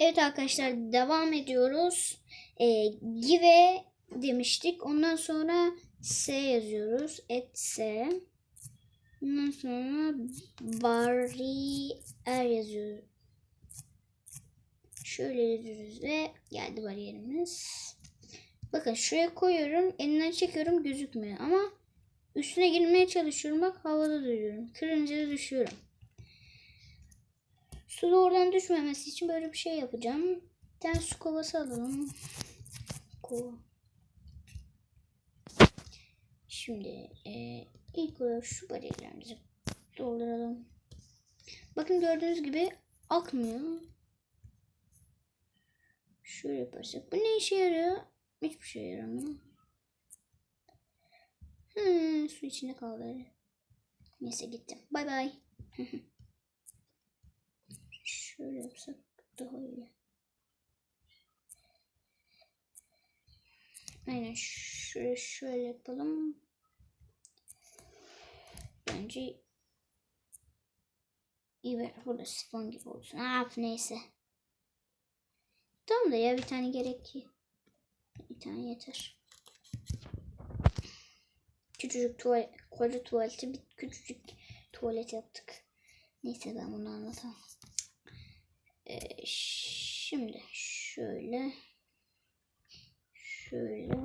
Evet arkadaşlar devam ediyoruz. Ee, give demiştik. Ondan sonra s yazıyoruz. Et s. Ondan sonra bariyer yazıyoruz. Şöyle yazıyoruz ve geldi bariyerimiz. Bakın şuraya koyuyorum. Elinden çekiyorum gözükmüyor ama üstüne girmeye çalışıyorum. Bak havada duruyorum. Kırınca düşüyorum. Su da oradan düşmemesi için böyle bir şey yapacağım. Bir tane su kovası alalım. Kova. Şimdi e, ilk olarak şu bariyerlerimizi dolduralım. Bakın gördüğünüz gibi akmıyor. Şöyle yaparsak. Bu ne işe yarıyor? Hiçbir şey yaramıyor. Hmm, su içinde kaldı. Neyse gitti. Bay bay. Şöyle yapsak daha iyi. Aynen şöyle şöyle yapalım. Bence iyi ver. Burada sifon gibi olsun. Af neyse. Tamam da ya bir tane gerek ki. Bir tane yeter. Küçücük tuvalet, koca tuvaleti bir küçücük tuvalet yaptık. Neyse ben bunu anlatamam. Ee, şimdi şöyle şöyle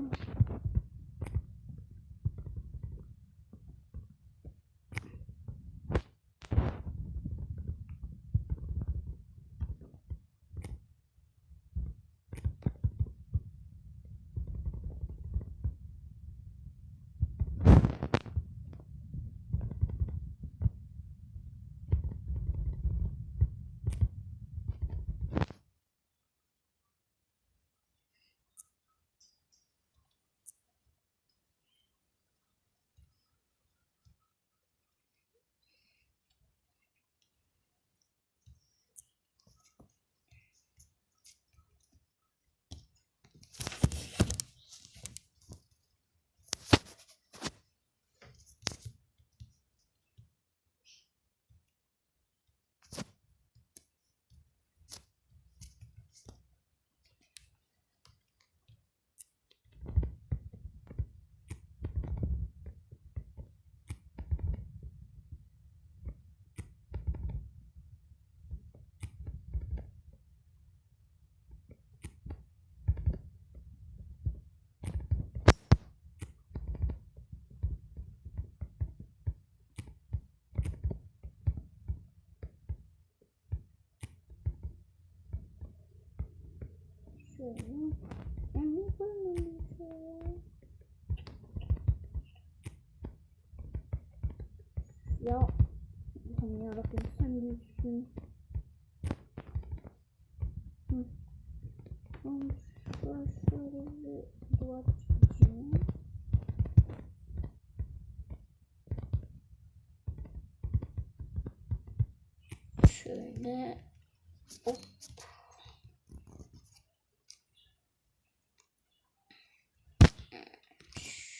şöyle. Onu yapalım şöyle. Ya Allah'ım yarabbim sen büyüksün. Hı. Tamam, şuraya şöyle bir duvar çizeceğim. Şöyle hop.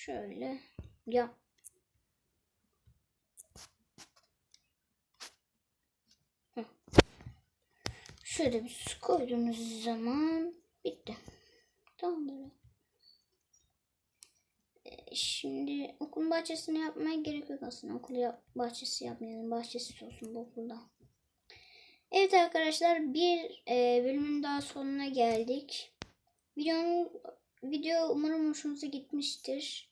Şöyle ya Hı. Şöyle bir su koyduğumuz zaman bitti. Tamam böyle. Ee, Şimdi okulun bahçesini yapmaya gerek yok aslında. Okul yap bahçesi yapmayalım. Bahçesi olsun bu okulda. Evet arkadaşlar bir e, bölümün daha sonuna geldik. Videonun, video umarım hoşunuza gitmiştir.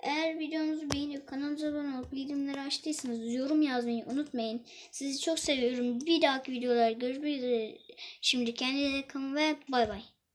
Eğer videomuzu beğenip kanalımıza abone olup bildirimleri açtıysanız yorum yazmayı unutmayın. Sizi çok seviyorum. Bir dahaki videolar görüşmek üzere. Şimdi kendinize kalın ve bay bay.